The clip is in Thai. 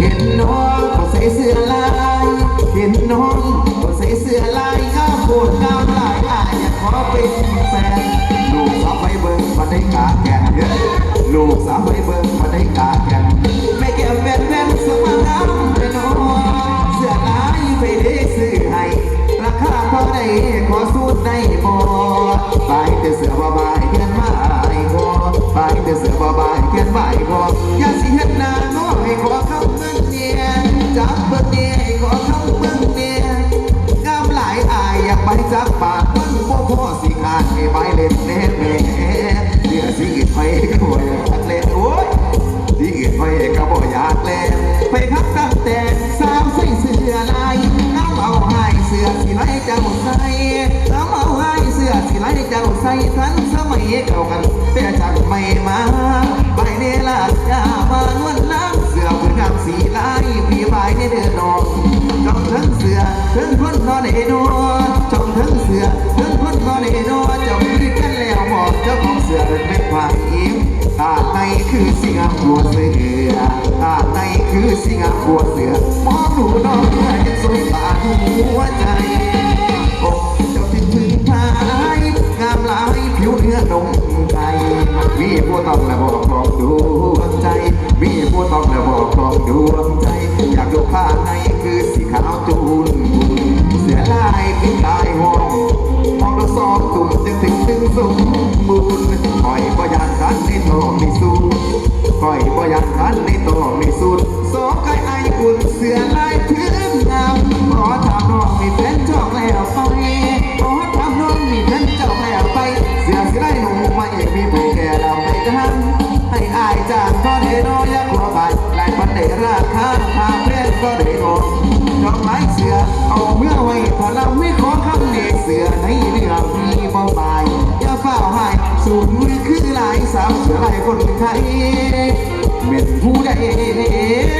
เห็นน้องก็ใส่เสื้อลายเห็นน้องก็ใส่เสื้อลายก็โคตรามหลายอายอยากขอเป็นแฟนลูกสาวไปเบิ่งมาได้กาแก่นเด้อลูกสาวไปเบิ่งมาได้กาแก่นแม่แก้มแว่นแว่นสมางามไปน้องเสื้อลายไปได้ซื้อให้ราคาเท่าใดขอสูตรได้บ่ไปแต่เสื้อบ่บายเขียนมาไอ้บ่ไปแต่เสื้อบ่บายเขียนไว้บ่อย่าสิ ขาดให้ไปเล่นเล่นแม่เดี๋ยวสิกินไปก็บ่อยากเล่นโอ้ยสิกินไปก็บ่อยากเล่นไปพักตั้งแต่สาวใส่เสื้อลายน้ำเอาให้เสื้อสิไล่เจ้าใส่น้ำเอาให้เสื้อสิไล่เจ้าใส่ทันสมัยเก่ากันแต่จักไม่มาไปเนลาจามานวลน้ำเสื้อผืนงามสีลายพี่บายในเดือนนองจองทั้งเสือทั้งคนนอนเอโน อเป็นเป็นฝ่ายยิ้มตาในคือสิงห์บัวเสือตาในคือสิงห์บัวเสือมองดูน้องเมื่อยังสงสารหัวใจโอ้เจ้าถึงถึงพายงามลายผิวเนื้อนมใจมีผู้ต้องและบอกบอกดวงใจ มีผู้ต้องและบอกบอกดวงใจ อยากดูผ้าในคือสีข อยบ่ยานกันในทองในสูสองกายไออุ่นเสือลายพื้นงามขอถามน้องมีแฟนจองแล้วไปขอถามน้องมีแฟนจ้าแล้วไป เสือสิไล่หนุ่มมาเอกมีผู้แก่เราไปทันให้อายจากก็ได้น้อยยักหัวบายลายปันได้ราคาพาเพื่อนก็ได้งงดอกไม้เสือเอาเมื่อไว้พอเราไม่ขอคำเนเสือในเรื่องมีบ่บายอย่าเฝ้าหายสูงคือหลายสาวเสือหลายคนไทย เป็นผู้ใดนอแฟนน้อง